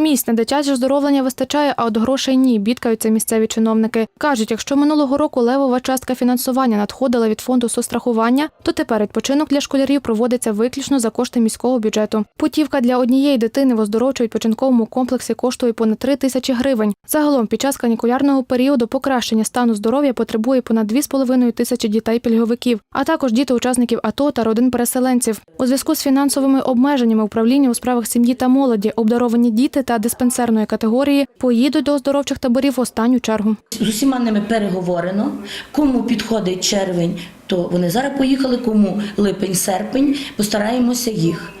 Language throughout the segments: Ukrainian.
Місць на дитяче оздоровлення вистачає, а от грошей ні, бідкаються місцеві чиновники. Кажуть, якщо минулого року левова частка фінансування надходила від фонду соцстрахування, то тепер відпочинок для школярів проводиться виключно за кошти міського бюджету. Путівка для однієї дитини в оздоровчо відпочинковому комплексі коштує понад 3 тисячі гривень. Загалом під час канікулярного періоду покращення стану здоров'я потребує понад 2,5 тисячі дітей-пільговиків, а також діти учасників АТО та родин переселенців. У зв'язку з фінансовими обмеженнями управління у справах сім'ї та молоді обдаровані діти та диспансерної категорії поїдуть до оздоровчих таборів в останню чергу. З усіма ними переговорено. Кому підходить червень, то вони зараз поїхали, кому липень-серпень, постараємося їх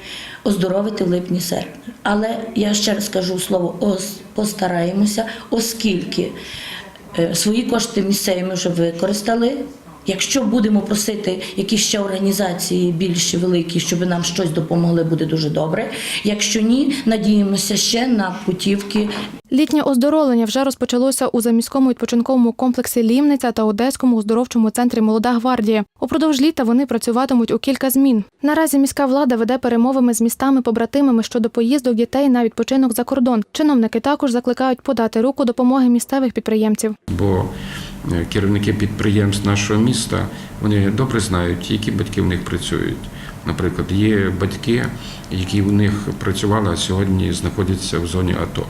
оздоровити в липні-серпні. Але я ще раз кажу слово постараємося, оскільки е, свої кошти місцеві ми вже використали. Якщо будемо просити якісь ще організації більші, великі, щоб нам щось допомогли, буде дуже добре. Якщо ні, надіємося ще на путівки Літнє оздоровлення вже розпочалося у заміському відпочинковому комплексі Лімниця та Одеському оздоровчому центрі Молода гвардія. Упродовж літа вони працюватимуть у кілька змін. Наразі міська влада веде перемовами з містами-побратимами щодо поїздок дітей на відпочинок за кордон. Чиновники також закликають подати руку допомоги місцевих підприємців. бо керівники підприємств нашого міста вони добре знають, які батьки в них працюють. Наприклад, є батьки, які в них працювали, а сьогодні знаходяться в зоні АТО.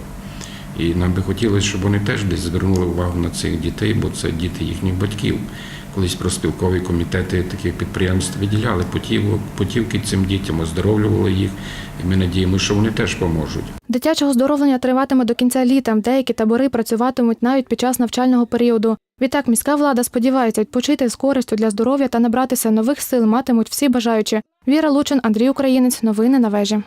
І нам би хотілося, щоб вони теж десь звернули увагу на цих дітей, бо це діти їхніх батьків. Колись проспілкові комітети таких підприємств виділяли путівок, путівки цим дітям, оздоровлювали їх, і ми надіємося, що вони теж поможуть. Дитяче оздоровлення триватиме до кінця літа. Деякі табори працюватимуть навіть під час навчального періоду. Відтак міська влада сподівається відпочити з користю для здоров'я та набратися нових сил матимуть всі бажаючі. Віра Лучин, Андрій Українець. Новини на вежі.